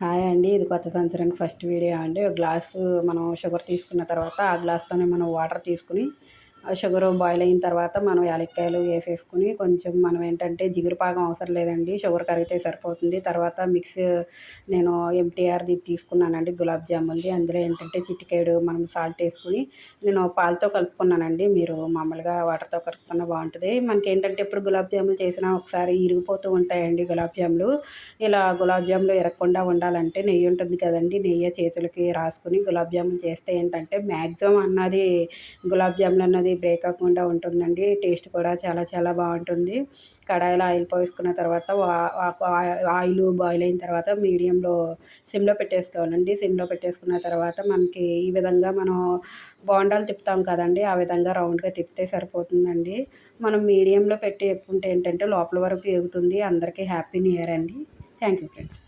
Hi అండి. ఇది కొత్త సంవత్సరానికి ఫస్ట్ వీడియో అండి. ఒక గ్లాసు మనం షుగర్ తీసుకున్న తర్వాత ఆ గ్లాస్తోనే మనం వాటర్ తీసుకుని షుగర్ బాయిల్ అయిన తర్వాత మనం యాలక్కాయలు వేసేసుకుని కొంచెం మనం ఏంటంటే జిగురు పాకం అవసరం లేదండి. షుగర్ కరిగితే సరిపోతుంది. తర్వాత మిక్స్ నేను ఎంటీఆర్ది తీసుకున్నానండి గులాబ్ జామున్ది అందులో ఏంటంటే చిటికేడు మనం సాల్ట్ వేసుకుని నేను పాలతో కలుపుకున్నానండి. మీరు మామూలుగా వాటర్తో కలుపుకున్న బాగుంటుంది. మనకి ఏంటంటే ఇప్పుడు గులాబ్ జాములు చేసినా ఒకసారి ఇరిగిపోతూ ఉంటాయండి గులాబ్ జాములు. ఇలా గులాబ్ జాములు ఇరగకుండా ఉండాలంటే నెయ్యి ఉంటుంది కదండి. నెయ్యి చేతులకి రాసుకుని గులాబ్ జాములు చేస్తే ఏంటంటే మ్యాక్సిమం అన్నది గులాబ్ జాములు అన్నది బ్రేక్ అవ్వకుండా ఉంటుందండి. టేస్ట్ కూడా చాలా చాలా బాగుంటుంది. కడాయిలో ఆయిల్ పోసుకున్న తర్వాత ఆయిల్ బాయిల్ అయిన తర్వాత మీడియంలో సిమ్లో పెట్టేసుకోవాలండి. సిమ్లో పెట్టేసుకున్న తర్వాత మనకి ఈ విధంగా మనం బోండాలు తిప్పుతాం కదండి. ఆ విధంగా రౌండ్గా తిప్పితే సరిపోతుందండి. మనం మీడియంలో పెట్టి చెప్పుకుంటే ఏంటంటే లోపల వరకు ఎగుతుంది అందరికీ హ్యాపీ న్యూ ఇయర్ అండి. Thank you friends.